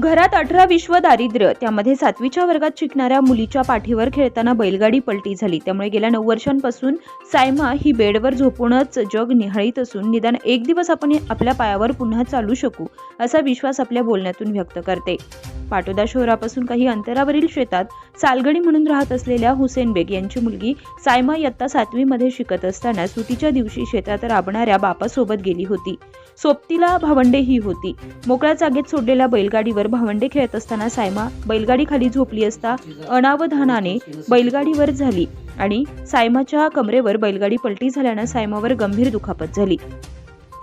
घरात अठरा विश्व दारिद्र्य त्यामध्ये सातवीच्या वर्गात शिकणाऱ्या मुलीच्या पाठीवर खेळताना बैलगाडी पलटी झाली. त्यामुळे गेल्या नऊ वर्षांपासून सायमा ही बेडवर झोपूनच जग निहाळीत असून निदान एक दिवस आपण आपल्या पायावर पुन्हा चालू शकू असा विश्वास आपल्या बोलण्यातून व्यक्त करते. पाटोदा शहरापासून काही अंतरावरील शेतात सालगडी म्हणून राहत असलेल्या हुसेन बेग यांची मुलगी सायमा इयत्ता सातवीमध्ये शिकत असताना सुटीच्या दिवशी शेतात राबणाऱ्या बापासोबत गेली होती. सोबतीला भावंडे ही होती. मोकळ्या जागेत सोडलेल्या बैलगाडीवर भावंडे खेळत असताना सायमा बैलगाडीखाली झोपली असता अनावधानाने बैलगाडीवर झाली आणि सायमाच्या कमरेवर बैलगाडी पलटी झाल्यानं सायमावर गंभीर दुखापत झाली.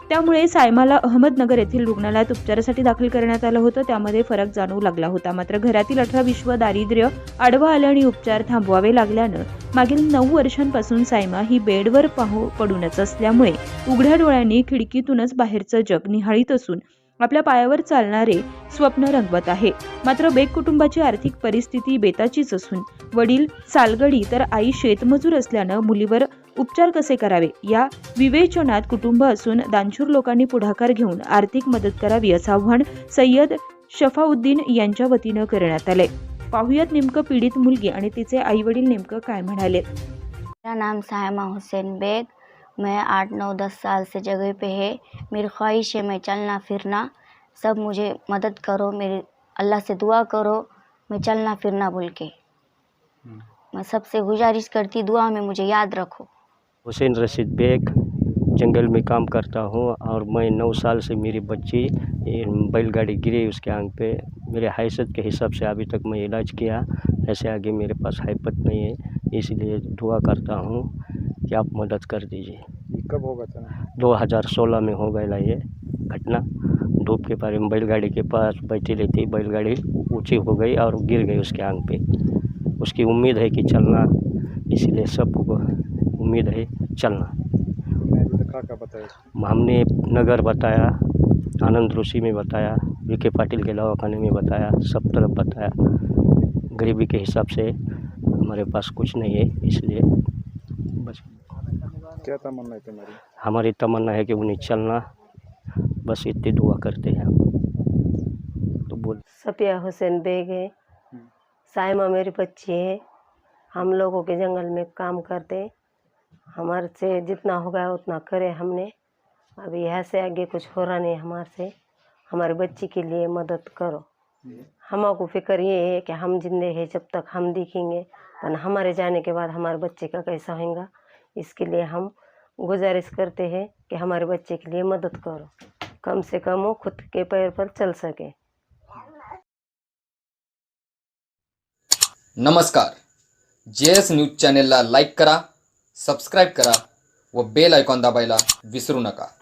त्यामुळे सायमाला अहमदनगर येथील रुग्णालयात उपचारासाठी दाखल करण्यात आलं होतं. त्यामध्ये फरक जाणवू लागला होता. मात्र घरातील अठरा विश्व दारिद्र्य आडवा आलं आणि उपचार थांबवावे लागल्यानं मागील नऊ वर्षांपासून सायमा ही बेडवर पाहू पडूनच असल्यामुळे उघड्या डोळ्यांनी खिडकीतूनच बाहेरचं जग निहाळीत असून आपल्या पायावर चालणारे स्वप्न रंगवत आहे. मात्र बेग कुटुंबाची आर्थिक परिस्थिती बेताचीच असून वडील सालगडी तर आई शेतमजूर असल्यानं मुलीवर उपचार कसे करावे? या विवेचनात कुटुंब असून दानशूर लोकांनी पुढाकार घेऊन आर्थिक मदत करावी असं आव्हान सय्यद शफाउद्दीन यांच्या वतीनं करण्यात आले पाहुयात नेमकं पीडित मुलगी आणि तिचे आई वडील नेमकं काय म्हणाले? नाम सायमा हुसेन बेग. मैं आठ नौ दस साल से जगह पे है। मेरी ख्वाहिश है मैं चलना फिरना। सब मुझे मदद करो मेरी अल्लाह से दुआ करो मैं चलना फिरना बोल के। मैं सबसे गुजारिश करती दुआ में मुझे याद रखो। हुसैन रशीद बेग जंगल में काम करता हूँ और मैं नौ साल से मेरी बच्ची बैलगाड़ी गिरी उसके आंग पे। मेरे हैसियत के हिसाब से अभी तक मैं इलाज किया ऐसे आगे मेरे पास हैपत नहीं है इसलिए दुआ करता हूँ कि आप मदद कर दीजिए। ये कब होगा था? 2016 में हो गया ये घटना। धूप के बारे में बैलगाड़ी के पास बैठी रहती बैलगाड़ी ऊँची हो गई और गिर गई उसके आंग पे। उसकी उम्मीद है कि चलना इसलिए सबको उम्मीद है चलना। हमने नगर बताया आनंद ऋषि में बताया विके पाटिल के दवाखाने में बताया सब तरफ़ बताया। गरीबी के हिसाब से हमारे पास कुछ नहीं है इसलिए बस क्या तमन्ना है तुम्हारी? हमारी तमन्ना है कि उन्हें चलना। बस इतनी दुआ करते हैं। तो बोल। सफिया हुसैन बेग है। साइमा मेरी बच्ची है। हम लोगों के जंगल में काम करते। हमारे से जितना हो गया उतना करे हमने। अभी यहाँ से आगे कुछ हो रहा नहीं हमारे से। हमारी बच्ची के लिए मदद करो। हमको फ़िक्र ये है कि हम जिंदे हैं जब तक हम दिखेंगे। पर हमारे जाने के बाद हमारे बच्चे का कैसा होगा इसके लिए हम गुजारिश करते हैं कि हमारे बच्चे के लिए मदद करो। कम से कम वो खुद के पैर पर चल सके। नमस्कार। जे एस न्यूज़ चॅनेलला लाइक करा, सब्सक्राइब करा, व बेल आयकॉन दाबायला विसरू नका।